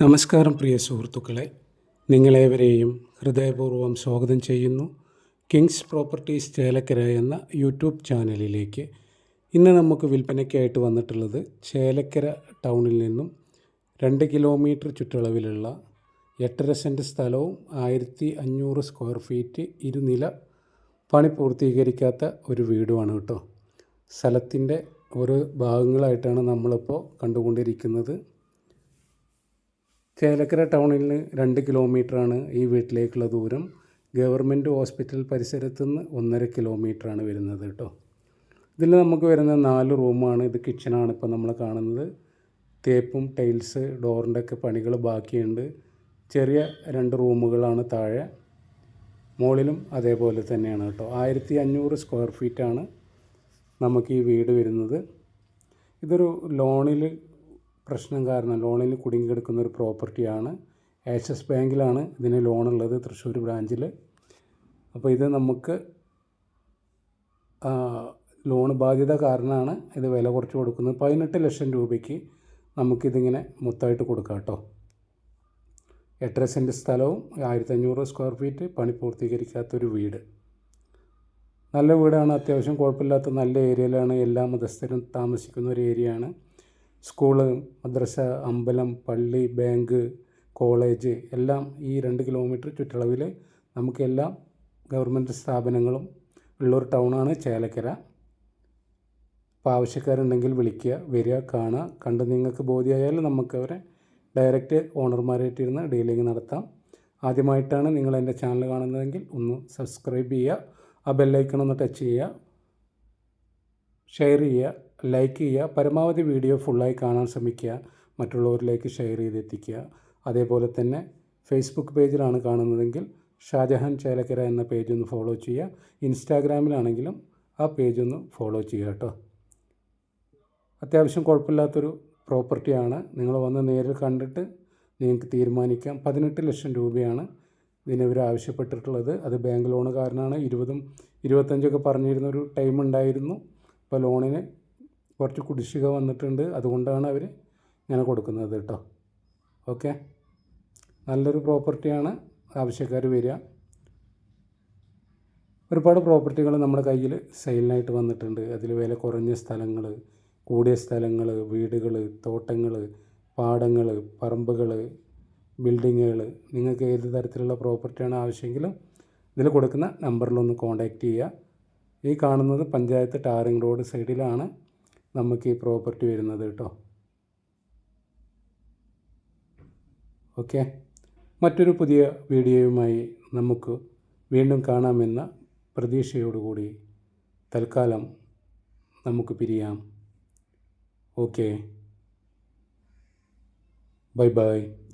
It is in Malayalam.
നമസ്കാരം പ്രിയ സുഹൃത്തുക്കളെ. നിങ്ങളേവരെയും ഹൃദയപൂർവം സ്വാഗതം ചെയ്യുന്നു. കിങ്സ് പ്രോപ്പർട്ടീസ് ചേലക്കര എന്ന യൂട്യൂബ് ചാനലിലേക്ക്. ഇന്ന് നമുക്ക് വിൽപ്പനയ്ക്കായിട്ട് വന്നിട്ടുള്ളത് ചേലക്കര ടൗണിൽ നിന്നും രണ്ട് കിലോമീറ്റർ ചുറ്റളവിലുള്ള എട്ടര സെന്റ് സ്ഥലവും ആയിരത്തി അഞ്ഞൂറ് സ്ക്വയർ ഫീറ്റ് ഇരുനില പണി പൂർത്തീകരിക്കാത്ത ഒരു വീടുമാണ് കേട്ടോ. സ്ഥലത്തിന്റെ ഓരോ ഭാഗങ്ങളായിട്ടാണ് നമ്മളിപ്പോൾ കണ്ടുകൊണ്ടിരിക്കുന്നത്. ചേലക്കര ടൗണിൽ നിന്ന് രണ്ട് കിലോമീറ്ററാണ് ഈ വീട്ടിലേക്കുള്ള ദൂരം. ഗവൺമെന്റ് ഹോസ്പിറ്റൽ പരിസരത്തു നിന്ന് ഒന്നര കിലോമീറ്ററാണ് വരുന്നത് കേട്ടോ. ഇതിൽ നമുക്ക് വരുന്ന നാല് റൂമാണ്. ഇത് കിച്ചണാണ് ഇപ്പോൾ നമ്മൾ കാണുന്നത്. തേപ്പും ടൈൽസ് ഡോറിന്റെ ഒക്കെ പണികൾ ബാക്കിയുണ്ട്. ചെറിയ രണ്ട് റൂമുകളാണ് താഴെ. മുകളിലും അതേപോലെ തന്നെയാണ് കേട്ടോ. ആയിരത്തി അഞ്ഞൂറ് സ്ക്വയർ ഫീറ്റാണ് നമുക്ക് ഈ വീട് വരുന്നത്. ഇതൊരു ലോണിൽ പ്രശ്നം കാരണം ലോണിൽ കുടുങ്ങിക്കിടക്കുന്ന ഒരു പ്രോപ്പർട്ടിയാണ്. ആക്സിസ് ബാങ്കിലാണ് ഇതിന് ലോണുള്ളത് തൃശ്ശൂർ ബ്രാഞ്ചിൽ അപ്പോൾ ഇത് നമുക്ക് ലോൺ ബാധ്യത കാരണമാണ് ഇത് വില കുറച്ച് കൊടുക്കുന്നത്. പതിനെട്ട് ലക്ഷം രൂപയ്ക്ക് നമുക്കിതിങ്ങനെ മൊത്തമായിട്ട് കൊടുക്കാം കേട്ടോ. എട്ടര സെന്റ് സ്ഥലവും ആയിരത്തി അഞ്ഞൂറ് സ്ക്വയർ ഫീറ്റ് പണി പൂർത്തീകരിക്കാത്തൊരു വീട്. നല്ല വീടാണ് അത്യാവശ്യം കുഴപ്പമില്ലാത്ത നല്ല ഏരിയയിലാണ് എല്ലാ മതസ്ഥരും താമസിക്കുന്ന ഒരു ഏരിയയാണ്. സ്കൂൾ മദ്രസ അമ്പലം പള്ളി ബാങ്ക് കോളേജ് എല്ലാം ഈ രണ്ട് കിലോമീറ്റർ ചുറ്റളവിൽ നമുക്കെല്ലാം ഗവൺമെന്റ് സ്ഥാപനങ്ങളും ഉള്ളൊരു ടൗണാണ് ചേലക്കര. അപ്പോൾ ആവശ്യക്കാരുണ്ടെങ്കിൽ വിളിക്കുക വരിക കാണുക. കണ്ട് നിങ്ങൾക്ക് ബോധ്യമായാൽ നമുക്ക് അവരെ ഡയറക്റ്റ് ഓണർമാരായിട്ടിരുന്ന് ഡീലിംഗ് നടത്താം. ആദ്യമായിട്ടാണ് നിങ്ങൾ എന്റെ ചാനൽ കാണുന്നതെങ്കിൽ ഒന്ന് സബ്സ്ക്രൈബ് ചെയ്യുക ആ ബെല്ലൈക്കൺ ഒന്ന് ടച്ച് ചെയ്യുക ഷെയർ ചെയ്യുക. ലൈക്ക് ചെയ്യുക. പരമാവധി വീഡിയോ ഫുള്ളായി കാണാൻ ശ്രമിക്കുക. മറ്റുള്ളവരിലേക്ക് ഷെയർ ചെയ്തെത്തിക്കുക. അതേപോലെ തന്നെ ഫേസ്ബുക്ക് പേജിലാണ് കാണുന്നതെങ്കിൽ ഷാജഹാൻ ചേലക്കര എന്ന പേജ് ഒന്ന് ഫോളോ ചെയ്യുക. ഇൻസ്റ്റാഗ്രാമിലാണെങ്കിലും ആ പേജ് ഒന്ന് ഫോളോ ചെയ്യുക കേട്ടോ. അത്യാവശ്യം കുഴപ്പമില്ലാത്തൊരു പ്രോപ്പർട്ടിയാണ് നിങ്ങൾ വന്ന് നേരിൽ കണ്ടിട്ട് നിങ്ങൾക്ക് തീരുമാനിക്കാം. പതിനെട്ട് ലക്ഷം രൂപയാണ് ഇതിനിവർ ആവശ്യപ്പെട്ടിട്ടുള്ളത്. അത് ബാങ്ക് ലോണ് കാരണമാണ് ഇരുപതും ഇരുപത്തഞ്ചൊക്കെ പറഞ്ഞിരുന്നൊരു ടൈം ഉണ്ടായിരുന്നു. അപ്പോൾ ലോണിന് കുറച്ച് കുടിശ്ശിക വന്നിട്ടുണ്ട്. അതുകൊണ്ടാണ് അവർ ഇങ്ങനെ കൊടുക്കുന്നത് കേട്ടോ. ഓക്കെ? നല്ലൊരു പ്രോപ്പർട്ടിയാണ് ആവശ്യക്കാർ വരിക. ഒരുപാട് പ്രോപ്പർട്ടികൾ നമ്മുടെ കയ്യിൽ സെയിലിനായിട്ട് വന്നിട്ടുണ്ട്. അതിൽ വില കുറഞ്ഞ സ്ഥലങ്ങൾ കൂടിയ സ്ഥലങ്ങൾ വീടുകൾ തോട്ടങ്ങൾ പാടങ്ങൾ പറമ്പുകൾ ബിൽഡിങ്ങുകൾ നിങ്ങൾക്ക് ഏത് തരത്തിലുള്ള പ്രോപ്പർട്ടിയാണ് ആവശ്യമെങ്കിലും ഇതിൽ കൊടുക്കുന്ന നമ്പറിലൊന്ന് കോൺടാക്റ്റ് ചെയ്യുക. ഈ കാണുന്നത് പഞ്ചായത്ത് ടാറിംഗ് റോഡ് സൈഡിലാണ്. നമുക്ക് ഈ പ്രോപ്പർട്ടി വരുന്നത് കേട്ടോ. ഓക്കെ? മറ്റൊരു പുതിയ വീഡിയോയുമായി നമുക്ക് വീണ്ടും കാണാമെന്ന പ്രതീക്ഷയോടുകൂടി തൽക്കാലം നമുക്ക് പിരിയാം. ഓക്കെ? Bye bye.